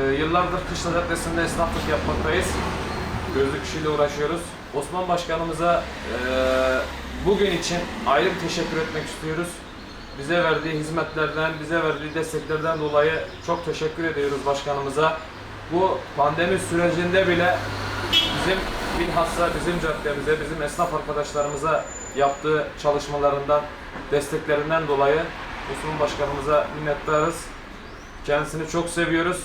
yıllardır Kışla Caddesi'nde esnaflık yapmaktayız. Gözlük işiyle uğraşıyoruz. Osman Başkanımıza e, bugün için ayrı bir teşekkür etmek istiyoruz. Bize verdiği hizmetlerden, bize verdiği desteklerden dolayı çok teşekkür ediyoruz başkanımıza. Bu pandemi sürecinde bile bizim bilhassa bizim caddemize, bizim esnaf arkadaşlarımıza yaptığı çalışmalarından, desteklerinden dolayı Osman Başkanımıza minnettarız. Kendisini çok seviyoruz.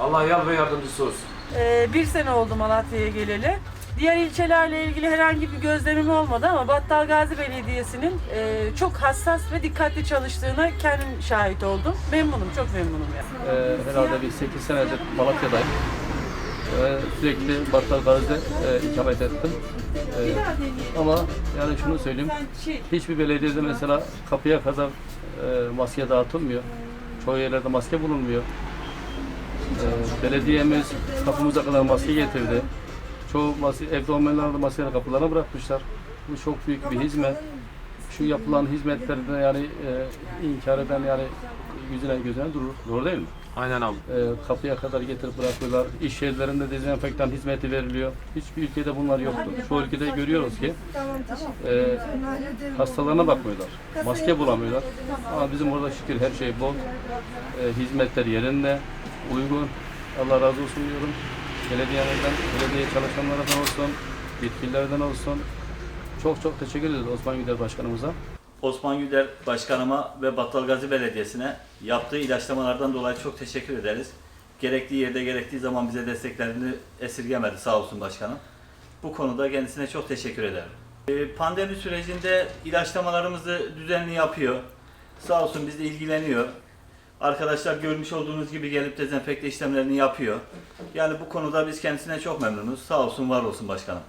Allah yar ve yardımcısı olsun. Ee, bir sene oldu Malatya'ya geleli. Diğer ilçelerle ilgili herhangi bir gözlemim olmadı ama Battalgazi Belediyesi'nin e, çok hassas ve dikkatli çalıştığına kendim şahit oldum. Memnunum, çok memnunum yani. Ee, herhalde bir 8 senedir Malatya'dayım. Ee, sürekli Battal Gazi'de e, ikamet ettim. Ee, ama yani şunu söyleyeyim, hiçbir belediyede mesela kapıya kadar e, maske dağıtılmıyor. Çoğu yerlerde maske bulunmuyor. Ee, belediyemiz kapımıza kadar maske getirdi. Çoğu maske, evde olmayanlar da maskeleri kapılarına bırakmışlar. Bu çok büyük bir hizmet. Şu yapılan hizmetlerden yani e, inkar eden yani yüzüne gözüne durur. Doğru değil mi? Aynen abi. E, kapıya kadar getirip bırakıyorlar. İş yerlerinde dezenfektan hizmeti veriliyor. Hiçbir ülkede bunlar yoktu. Şu ülkede görüyoruz ki e, hastalarına bakmıyorlar. Maske bulamıyorlar. Ama bizim orada şükür her şey bol. E, hizmetler yerinde, uygun. Allah razı olsun diyorum. Belediyemizden, belediye çalışanlardan olsun, yetkililerden olsun. Çok çok teşekkür ederiz Osman Güder Başkanımıza. Osman Güder Başkanıma ve Battalgazi Belediyesi'ne yaptığı ilaçlamalardan dolayı çok teşekkür ederiz. Gerektiği yerde gerektiği zaman bize desteklerini esirgemedi sağ olsun başkanım. Bu konuda kendisine çok teşekkür ederim. Ee, Pandemi sürecinde ilaçlamalarımızı düzenli yapıyor. Sağ olsun bizle ilgileniyor. Arkadaşlar görmüş olduğunuz gibi gelip dezenfekte işlemlerini yapıyor. Yani bu konuda biz kendisine çok memnunuz. Sağ olsun, var olsun başkanım.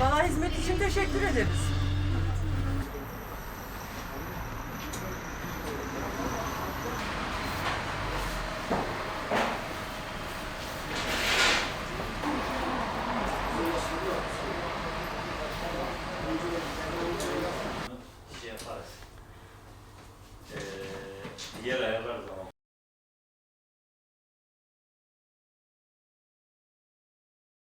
Bana hizmet için teşekkür ederiz. Şey yaparız. Ee, yer ayarlarız